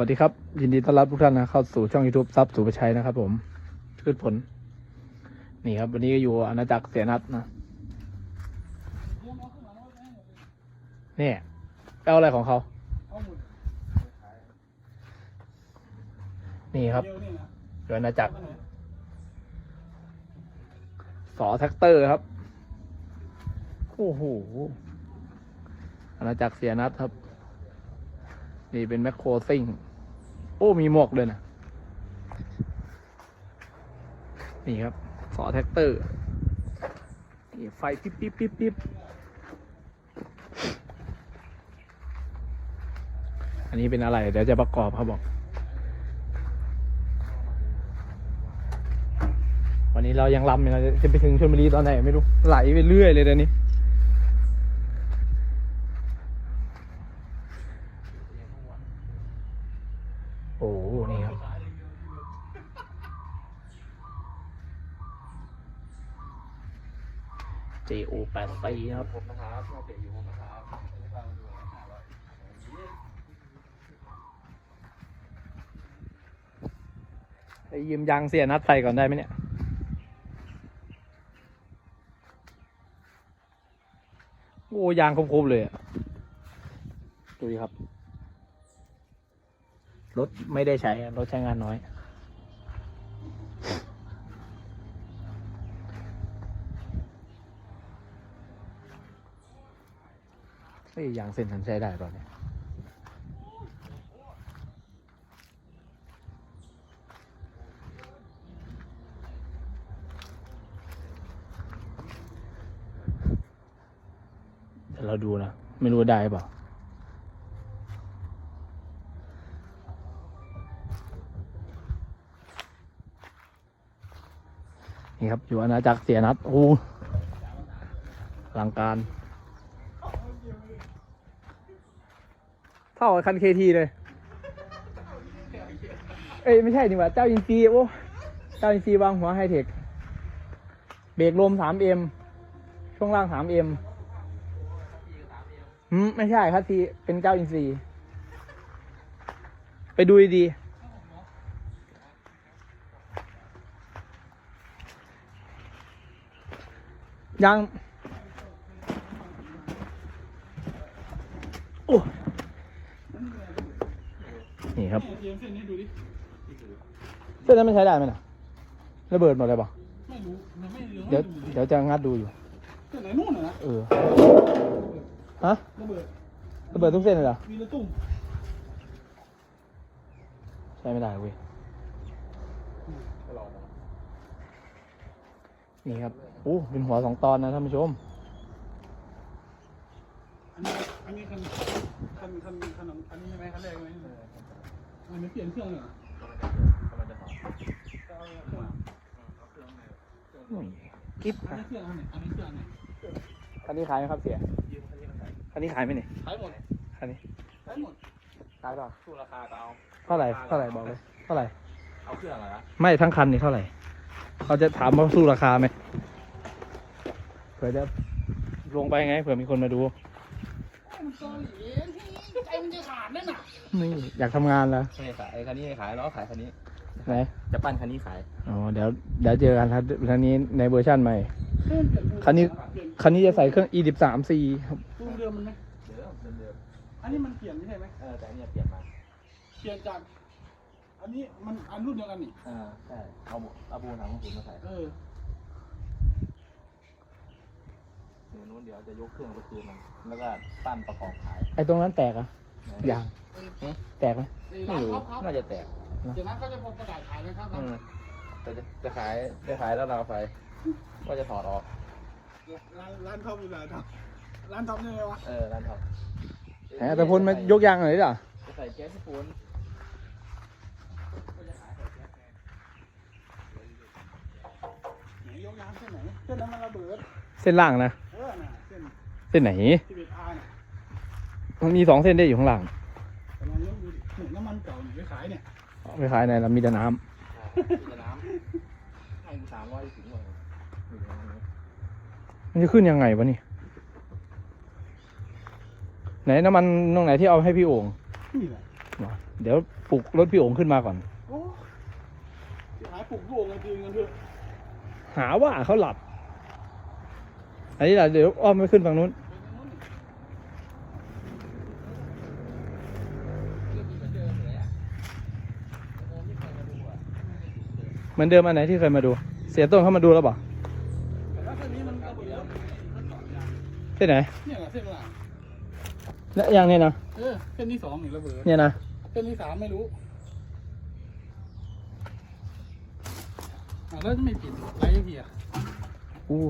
วัสดีครับ ยินดีต้อนรับทุกท่านนะเข้าสู่ช่อง YouTube ซับสุประชัยนะครับผมพืชผล นี่ครับ วันนี้ก็อยู่อาณาจักรเสียนัดนะนี่ยแปลอะไรของเขา นี่ครับอยู่อาณาจักรสอแท็กเตอร์ครับ โอ้โหอาณาจักรเสียนัดครับ นี่เป็นแมคโครซิ่ง โอ้ มีหมวกด้วยนะ นี่ครับสอแท็กเตอร์ นี่ไฟปิ๊บปิ๊บปิ๊บปิ๊บอันนี้เป็นอะไร เดี๋ยวจะประกอบเขาบบอก วันนี้เรายังลำอยู่นะจะไปถึงชลบุรีตอนไหนไม่รู้ ไหลไปเรื่อยเลยเดี๋ยวนี้ โอ้โหนี่ครับ JO แปดปีครับผมนะครับมาเปลี่ยนอยู่ผมนะครับไม่ฟังดูนะห้าร้อยไอ้ยืมยางเสียนัดใส่ก่อนได้ไหมเนี่ยโอ้ยางคมๆเลยอะดูดิครับ รถไม่ได้ใช้อะรถใช้งานน้อย เฮ้ยยางเส้นทันใช้ได้ป่ะเนี่ยเดี๋ยวเราดูนะ ไม่รู้ได้เปล่านี่ครับ อยู่อาณาจักรเสียนัดโอ้ลังการ เท่ากับคันเคทีเลย เอ้ยไม่ใช่นี่ว่าเจ้าอินซีโอ้เจ้าอินซีวางหัวไฮเทค เบรกลม 3M ช่วงล่าง 3M อืมไม่ใช่ครับทีเป็นเจ้าอินทรีไปดูดีๆยัง นี่ครับเตรียมเส้นนี้ดูดิเส้นนั้นไม่ใช้ได้ไหมนะระเบิดหมดเลยปะไม่รู้มันไม่รู้เดี๋ยวเดี๋ยวจะงัดดูอยู่เส้นไหนนู่นน่ะนะเออฮะระเบิดระเบิดทุกเส้นเลยเหรอมีระตุ้มใช้ไม่ได้เว้ยนี่ครับโอ้เป็นหัวสองตอนนะท่านผู้ชมอันนี้อันนี้คันคันคันคันอันนี้ใช่ไหมคันแรกไหม อันนี้เปลี่ยนเครื่องเลยเหรอจะเอาเครื่องกิ๊บอันนี้เครื่องอันไหนอันนี้เครื่องอันไหนคันนี้ขายไหมครับเสียยืมคันนี้มาใส่คันนี้ขายไหมเนี่ยขายหมดคันนี้ขายหมดขายเปล่าสู้ราคาก็เอาเท่าไหร่เท่าไหร่บอกเลยเท่าไหร่เอาเครื่องอะไรนะไม่ทั้งคันนี่เท่าไหร่เขาจะถามว่าสู้ราคาไหมเผื่อจะลงไปไงเผื่อมีคนมาดู มันตอหลีใจมันจะขาดนั่นน่ะนี่อยากทำงานแล้วไม่ขายคันนี้ไม่ขายแล้วขายคันนี้ ไหนจะปั้นคันนี้ขายอ๋อเดี๋ยวเดี๋ยวเจอกันครับคันนี้ในเวอร์ชันใหม่เครื่องเปลี่ยนคันนี้เปลี่ยนคันนี้จะใส่เครื่อง e 1 3 c ครับตู้เดิมมันไหมเดิมเดิมเดิมอันนี้มันเปลี่ยนไม่ใช่ไหมเออแต่อันเนี่ยเปลี่ยนมาเปลี่ยนจาก อันนี้มันอันรุ่นเดียวกันนี่เออใช่เอาบุเอาบูนของผมมาใส่เออ เดี๋ยวนู้นเดี๋ยวจะยกเครื่องไปคืนมันแล้วก็ปั้นประกอบขายไอ้ตรงนั้นแตกอะยางแตกไหมไม่รู้น่าจะแตกเดี๋ยวนั้นเขาจะพกกระดาษขายไหมครับอืมแต่จะจะขายจะขายแล้วเราไปว่าจะถอดออก ร้านร้านท็อปอยู่ไหนท็อปร้านท็อปนี่ไงวะเออร้านทแหมแต่พลมายกยางหน่อยดิอะจะใส่แก๊สที่ปูนไหนยกยางเส้นไหนเส้นนั้นมันระเบิด เส้นล่างนะเออน่ะ เส้นเส้นไหนที่เป็นอาร์น่ะมันมีสองเส้นได้อยู่ข้างหลังกำลังยกดูดิหนึ่งน้ำมันเก่าเนี่ยไปขายเนี่ยเอาไปขายในเรามีแต่น้ำจะน้ำให้สามร้อยถึงหมดเลยมันจะขึ้นยังไงวะนี่ ไหนน้ำมันตรงไหนที่เอาให้พี่โอ่งนี่แหละเดี๋ยวปลุกรถพี่โอ๋งขึ้นมาก่อน โอ้หายปลุกโยงกันจริงกันเถอะ หาว่าเขาหลับ อันนี้แหละเดี๋ยวอ้อมไม่ขึ้นฝั่งนู้น เหมือนเดิมอันไหนที่เคยมาดู เสียต้นเข้ามาดูแล้วเปล่าแต่ถ้าเส้นนี้มันก็เบิดเส้นไหนเนี่ยแหละเส้นหลังเนี่ยอย่างเนี้ยนะเออเส้นที่สองนี่ระเบิดเนี่ยนะเส้นที่สามไม่รู้อะแล้วจะไม่ผิดไรเพียอู้